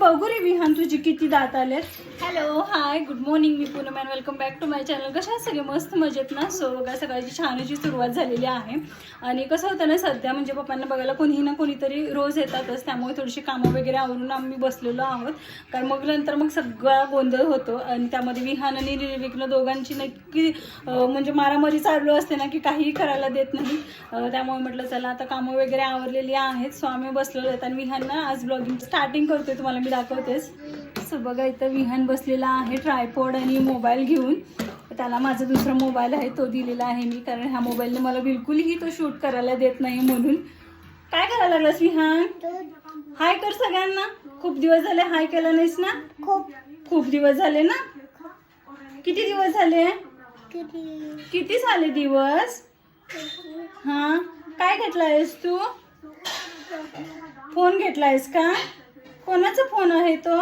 बघू रे विहान तुझी किती दात आलेत. Hello hi good morning me Poonam and welcome back to my channel कशा सगळे? मस्त मजेत ना? सो बघा सकाळची छानची सुरुवात झालेली आहे. आणि कसं होतं ना सध्या म्हणजे पप्पांना बघायला कोणीही ना कोणीतरी रोज येतातच. त्यामुळे थोडीशी कामं वगैरे आवरून आम्ही बसलेलो आहोत. कारण मग नंतर मग सगळा गोंधळ होतो. आणि त्यामध्ये विहान आणि निर्विघ्न दोघांची नक्की म्हणजे मारामारी चालू असते ना की काहीही करायला देत नाही. त्यामुळे म्हटलं चला आता कामं वगैरे आवरलेली आहेत. सो आम्ही बसलेलो आहेत. आणि विहानना आज ब्लॉगिंग स्टार्टिंग करतोय. तुम्हाला मी दाखवतेस सो बघा इथं विहान बसलेला आहे ट्रायपॉड आणि मोबाईल घेऊन. त्याला माझा दुसरा मोबाईल आहे तो दिलेला आहे मी कारण ह्या मोबाईलने मला बिलकुलही तो शूट करायला देत नाही म्हणून. काय करायला लागलास विहान? हाय कर सगळ्यांना. खूप दिवस झाले हाय केला नाहीस ना? खूप. खूप दिवस झाले ना? किती दिवस झाले? किती? झाले दिवस? हा? काय घेतलायस तू? फोन घेतलायस का? कोणाचा फोन आहे तो?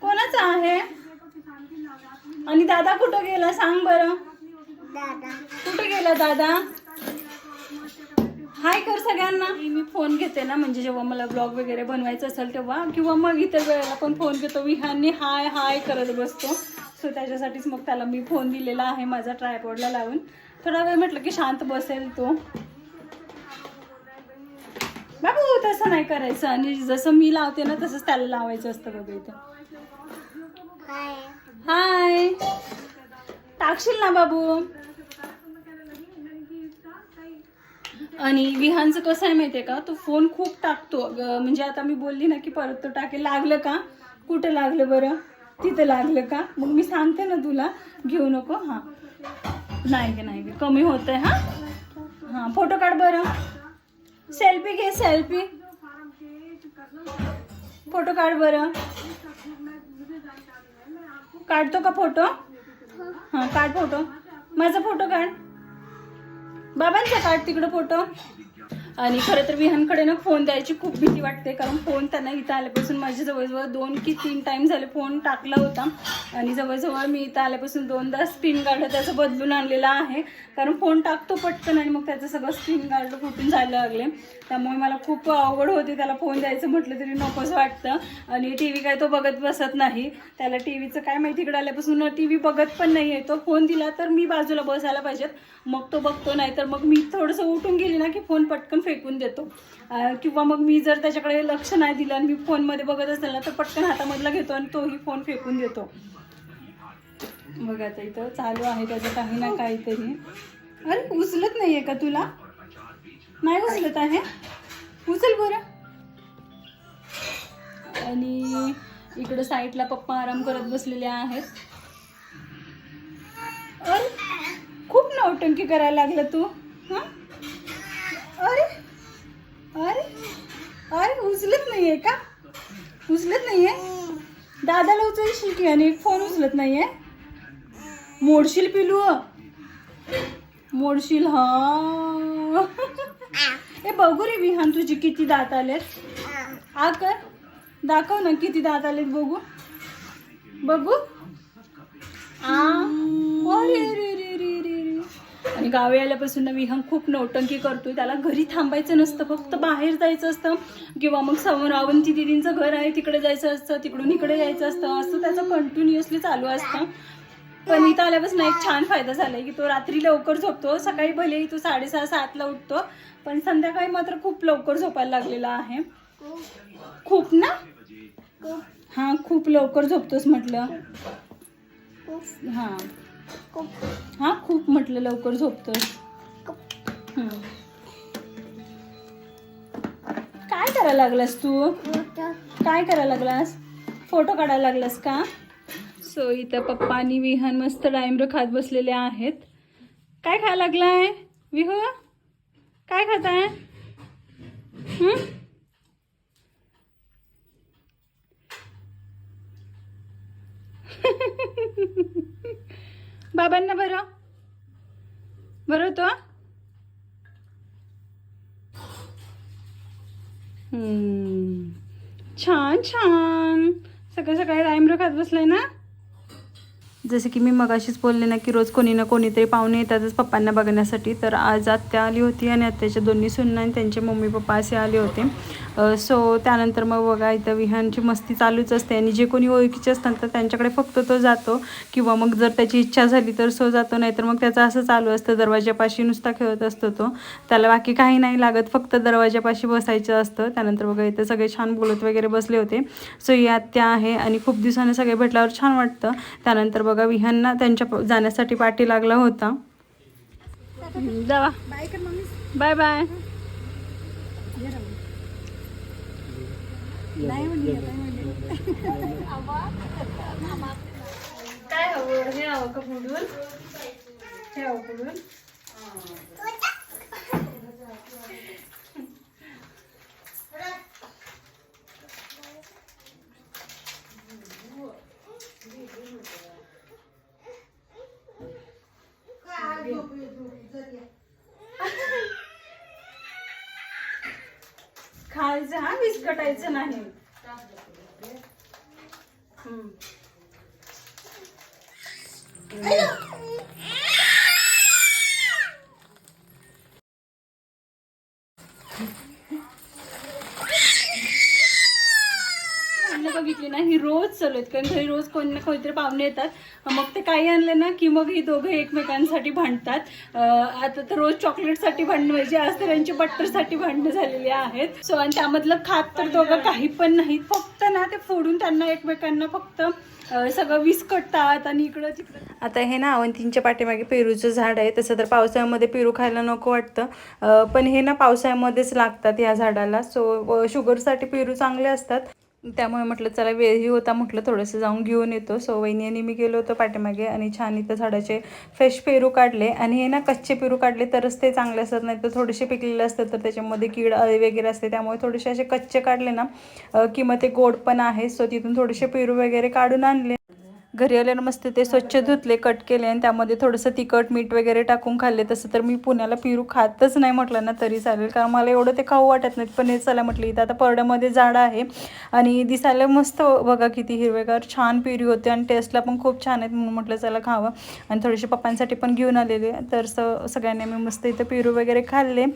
कोणाचा आहे? आणि दादा कुठं गेला सांग बरं. दादा. कुठे गेला दादा? हाय कर सगळ्यांना. मी फोन घेते ना म्हणजे जेव्हा मला ब्लॉग वगैरे बनवायचं असेल तेव्हा किंवा मग इतर वेळेला पण फोन घेतो. विहाननी हाय हाय करत बसतो. सो त्याच्यासाठीच मग त्याला मी फोन दिलेला आहे माझा ट्रायपॉडला लावून. थोडा वेळ म्हटलं की शांत बसेल तो. बाबू तसं नाही करायचं. आणि जसं मी लावते ना तसंच त्याला लावायचं असतं बघ इथं. हाय हाय टाकशील ना बाबू? आणि विहानचं कसं आहे माहितीये का? तो फोन खूप टाकतो. म्हणजे आता मी बोलली ना की परत तो टाकेल. लागलं का? कुठं लागलं बरं? तिथं लागलं का? मग मी सांगते ना तुला. घेऊ नको. हां. नाही गे नाही गे. कमी होत आहे हां? हां फोटो काढ बरं. सेल्फी घे सेल्फी फोटो काढ बरं. काढतो का फोटो हां काढ फोटो माझा फोटो काढ. बाबांचा काढ तिकडं फोटो आणि खरं तर विहानकडे ना फोन द्यायची खूप भीती वाटते कारण फोन त्यांना इथं आल्यापासून माझ्या जवळजवळ दोन की तीन टाईम झाले फोन टाकला होता. आणि जवळजवळ मी इथं आल्यापासून दोनदा स्क्रीन गार्ड त्याचं बदलून आणलेला आहे. कारण फोन टाकतो पटकन आणि मग त्याचं सगळं स्क्रीन गार्ड फुटून जायला लागले. त्यामुळे मला खूप आवड होती त्याला फोन द्यायचं म्हटलं तरी नकोच वाटतं. आणि टी व्ही काय तो बघत बसत नाही. त्याला टी व्हीचं काय माहिती इकडे आल्यापासून टी व्ही बघत पण नाही आहे तो फोन दिला तर मी बाजूला बसायला पाहिजेत. मग तो बघतो नाही तर मग मी थोडंसं उठून गेली ना की फोन पटकन फेकून देतो. किंवा मग मी जर त्याच्याकडे लक्ष नाही दिलं आणि मी फोनमध्ये बघत असेल ना तर पटकन हातामधला घेतो आणि तोही फोन फेकून देतो. बघ आता इथं चालू आहे त्याचं काही ना काहीतरी. अरे उचलत नाही आहे का तुला? नाही उचलत आहे? उचल बरं. आणि इकडं साईडला पप्पा आराम करत बसलेले आहेत. अरे खूप नौटंकी करायला लागला तू हा? अरे अरे अरे उचलत नाहीये का? उचलत नाहीये? दादाला उचलशील की आणि फोन उचलत नाहीये? मोडशील पिलू? मोडशील हा. ए बघू रे विहान तुझी किती दात आलेत. आ कर. दाखव ना किती दात आलेत बघू. बघू. आ. अरे रे आणि गावी आल्यापासून ना विहान खूप नौटंकी करतोय. त्याला घरी थांबायचं नसतं फक्त बाहेर जायचं असतं. किंवा मग समोर अवंती दिदींचं घर आहे तिकडे जायचं असतं तिकडून इकडे यायचं असतं. असं त्याचं कंटिन्युअसली चालू असतं. पण इथं आल्यापासून एक छान फायदा झालाय की तो रात्री लवकर झोपतो. सकाळी भलेही तो साडेसहा सातला उठतो. पण संध्याकाळी मात्र खूप लवकर झोपायला लागलेला आहे. खूप ना? हा खूप लवकर झोपतोस म्हटलं. हा. हा खूप म्हटलं लवकर झोपतोय काय करायला लागलास तू? काय करायला लागलास? फोटो काढायला लागलास का? सो इथं पप्पा आणि विहान मस्त डाळिंब्र खात बसलेले आहेत. काय खायला लागलाय? विहो काय खाताय? हम्म? बाबांना बरं बरं होतो छान छान. सकाळ सकाळी डाळिंब्र खात बसलाय ना? जसं की मी मगाशीच बोलले ना की रोज कोणी ना कोणीतरी पाहुणे येतातच पप्पांना बघण्यासाठी. तर आज आत्या आली होती आणि आत्याच्या दोन्ही सुन्ना आणि त्यांचे मम्मी पप्पा असे आले होते. सो त्यानंतर मग बघा इथं विहानची मस्ती चालूच असते आणि जे कोणी ओळखीचे असतात तर त्यांच्याकडे फक्त तो जातो किंवा मग जर त्याची इच्छा झाली तर सो जातो नाहीतर मग त्याचं असं चालू असतं दरवाजापाशी नुसता खेळत असतो तो. त्याला बाकी काही नाही लागत फक्त दरवाजापाशी बसायचं असतं. त्यानंतर बघा इथं सगळे छान बोलत वगैरे बसले होते. सो ही आत्या आहे आणि खूप दिवसाने सगळे भेटल्यावर छान वाटतं. त्यानंतर बघा विहांना त्यांच्या जाण्यासाठी पाठी लागला होता. Bye bye. काय हवं? हे हवं का पुढून? हे हवं पुढून? खायचं हा विस्कटायचं नाही हम्म. आणलं बघितली ना ही रोज चालू आहेत. कारण घरी रोज कोणी ना कोणीतरी पाहुणे येतात. मग ते काही आणले ना की मग ही दोघं एकमेकांसाठी भांडतात. आता तर रोज चॉकलेटसाठी भांडणं म्हणजे आज तर यांची बट्टरसाठी भांडणं झालेली आहेत. सो आणि त्यामधलं खात तर दोघं काही पण नाहीत. फक्त ना ते फोडून त्यांना एकमेकांना फक्त सगळं विस्कटतात आणि इकडं तिकडं. आता हे ना अवंतींच्या पाठीमागे पेरूचं झाड आहे. तसं तर पावसाळ्यामध्ये पेरू खायला नको वाटतं. पण हे ना पावसाळ्यामध्येच लागतात या झाडाला. सो शुगरसाठी पेरू चांगले असतात. त्यामुळे म्हटलं चला वेळही होता म्हटलं थोडंसं जाऊन घेऊन येतो. सो वहिनी आणि मी गेलो होतो पाठीमागे आणि छान इथं झाडाचे फ्रेश पेरू काढले. आणि हे ना कच्चे पेरू काढले तरच ते चांगले असतात. नाही तर थोडेसे पिकलेले असतात तर त्याच्यामध्ये कीड अळी वगैरे असते. त्यामुळे थोडेसे असे कच्चे काढले ना की मग ते गोड पण आहे. सो तिथून थोडेसे पेरू वगैरे काढून आणले. घरी आल्यानं मस्त ते स्वच्छ धुतले कट केले आणि त्यामध्ये थोडंसं तिखट मीठ वगैरे टाकून खाल्ले. तसं तर मी पुण्याला पिरू खातच नाही म्हटलं ना तरी चालेल. कारण मला एवढं ते खाऊ वाटत नाही पण हे चला म्हटलं इथं आता परड्यामध्ये झाडं आहे. आणि दिसायला मस्त बघा किती हिरवेगार छान पिरू होते आणि टेस्टला पण खूप छान आहेत म्हणून म्हटलं चला खावं. आणि थोडेसे पप्पांसाठी पण घेऊन आलेले. तर स सगळ्यांनी मी मस्त इथं पिरू वगैरे खाल्ले.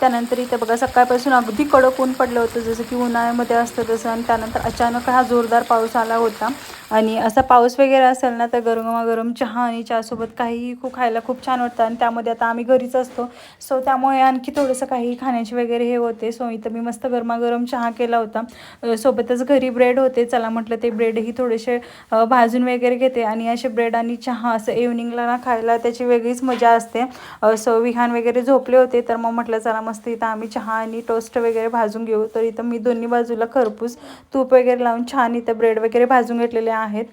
त्यानंतर इथे बघा सकाळपासून अगदी कडक ऊन पडलं होतं. जसं की उन्हाळ्यामध्ये असतं तसं. आणि त्यानंतर अचानक हा जोरदार पाऊस आला होता. आणि असा पाऊस वगैरे असेल ना तर गरमागरम चहा आणि चहासोबत काहीही खूप खायला खूप छान वाटतं. आणि त्यामध्ये आता आम्ही घरीच असतो. सो त्यामुळे आणखी थोडंसं काही खाण्याचे वगैरे हे होते. सो इथं मी मस्त गरमागरम चहा केला होता. सोबतच घरी ब्रेड होते. चला म्हटलं ते ब्रेडही थोडेसे भाजून वगैरे घेते. आणि असे ब्रेड आणि चहा असं इव्हनिंगला ना खायला त्याची वेगळीच मजा असते. सो विहान वगैरे झोपले होते. तर मग म्हटलं चला मस्त इथं आम्ही चहा आणि टोस्ट वगैरे भाजून घेऊ. तर इथं मी दोन्ही बाजूला खरपूस तूप वगैरे लावून छान इथं ब्रेड वगैरे भाजून घेतलेले आहेत.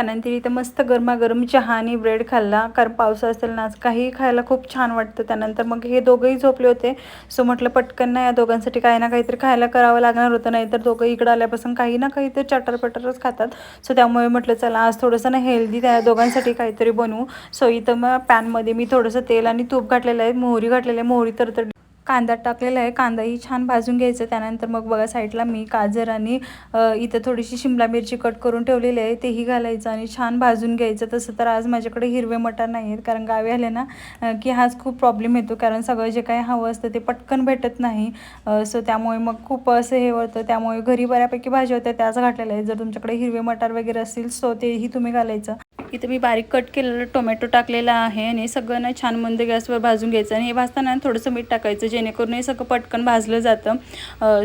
त्यानंतर इथं मस्त गरमागरम चहा आणि ब्रेड खाल्ला. कारण पावसा असेल ना काही काहीही खायला खूप छान वाटतं. त्यानंतर मग हे दोघंही झोपले होते. सो म्हटलं पटकन ना या दोघांसाठी काही ना काहीतरी खायला करावं लागणार होतं. नाहीतर दोघं इकडं आल्यापासून काही ना काहीतरी चटरपटरच खातात. सो त्यामुळे म्हटलं चला आज थोडंसं ना हेल्दी त्या दोघांसाठी काहीतरी बनवू. सो इथं मग पॅनमध्ये मी थोडंसं तेल आणि तूप घातलेलं आहे. मोहरी घातलेलं आहे. मोहरी तर तर कांदा टाकलेला आहे. कांदाही छान भाजून घ्यायचं. त्यानंतर मग बघा साईडला मी गाजर आणि इथं थोडीशी शिमला मिरची कट करून ठेवलेली आहे. तेही घालायचं आणि छान भाजून घ्यायचं. तसं तर आज माझ्याकडे हिरवे मटार नाही आहेत. कारण गावी आले ना की हाच खूप प्रॉब्लेम येतो. कारण सगळं जे काही हवं असतं ते पटकन भेटत नाही. सो त्यामुळे मग खूप असं हे होतं. त्यामुळे घरी बऱ्यापैकी भाज्या होत्या. त्याच घातलेल्या आहेत. जर तुमच्याकडे हिरवे मटार वगैरे असतील सो तेही तुम्ही घालायचं. इथं मी बारीक कट केलेलं टोमॅटो टाकलेला आहे. आणि सगळं ना छान मंद गॅसवर भाजून घ्यायचं. आणि हे भाजताना थोडंसं मीठ टाकायचं जे जेणेकरून हे सगळं पटकन भाजलं जातं.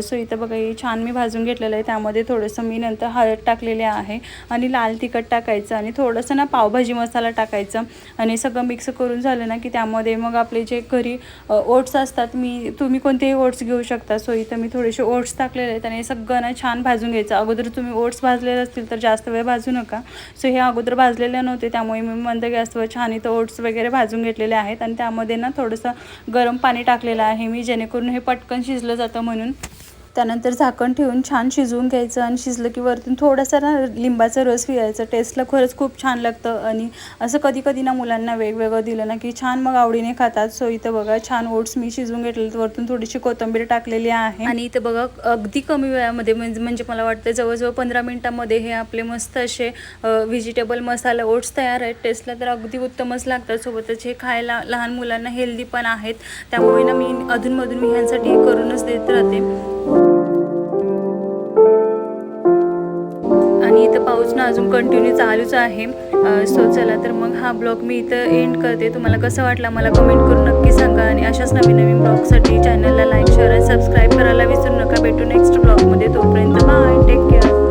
सो इथं बघा हे छान मी भाजून घेतलेलं आहे. त्यामध्ये थोडंसं मी नंतर हळद टाकलेले आहे आणि लाल तिखट टाकायचं आणि थोडंसं ना पावभाजी मसाला टाकायचं. आणि सगळं मिक्स करून झालं ना की त्यामध्ये मग आपले जे घरी ओट्स असतात मी तुम्ही कोणतेही ओट्स घेऊ शकता. सो इथं मी थोडेसे ओट्स टाकलेले आहेत आणि हे सगळं ना छान भाजून घ्यायचं. अगोदर तुम्ही ओट्स भाजलेले असतील तर जास्त वेळ भाजू नका. सो हे अगोदर भाजलेले नव्हते त्यामुळे मी मंद गॅसवर छान इथं ओट्स वगैरे भाजून घेतलेले आहेत. आणि त्यामध्ये ना थोडंसं गरम पाणी टाकलेलं आहे. मी जेणेकरून हे पटकन शिजलं जातं म्हणून. त्यानंतर झाकण ठेवून छान शिजवून घ्यायचं आणि शिजलं की वरतून थोडासा ना लिंबाचा रस पिळायचा. टेस्टला खरंच खूप छान लागतं आणि असं कधी कधी ना मुलांना वेगवेगळं दिलं ना की छान मग आवडीने खातात. सो इथं बघा छान ओट्स मी शिजवून घेतले वरतून थोडीशी कोथिंबीर टाकलेली आहे. आणि इथं बघा अगदी कमी वेळामध्ये म्हणजे, म्हणजे मला वाटतं जवळजवळ पंधरा मिनटामध्ये हे आपले मस्त असे व्हेजिटेबल मसाला ओट्स तयार आहेत. टेस्टला तर अगदी उत्तमच लागतात. सोबतच हे खायला लहान मुलांना हेल्दी पण आहेत. त्यामुळे ना मी अधूनमधून मी ह्यांसाठी हे करूनच देत राहते. इथं पाऊस ना अजून कंटिन्यू चालूच आहे. सो चला तर मग हा ब्लॉग मी इथं एंड करते. तुम्हाला कसं वाटला मला कमेंट करून नक्की सांगा आणि अशाच नवीन नवीन ब्लॉगसाठी चॅनलला लाईक शेअर आणि सबस्क्राईब करायला विसरू नका. भेटू नेक्स्ट ब्लॉगमध्ये. तोपर्यंत बाय टेक केअर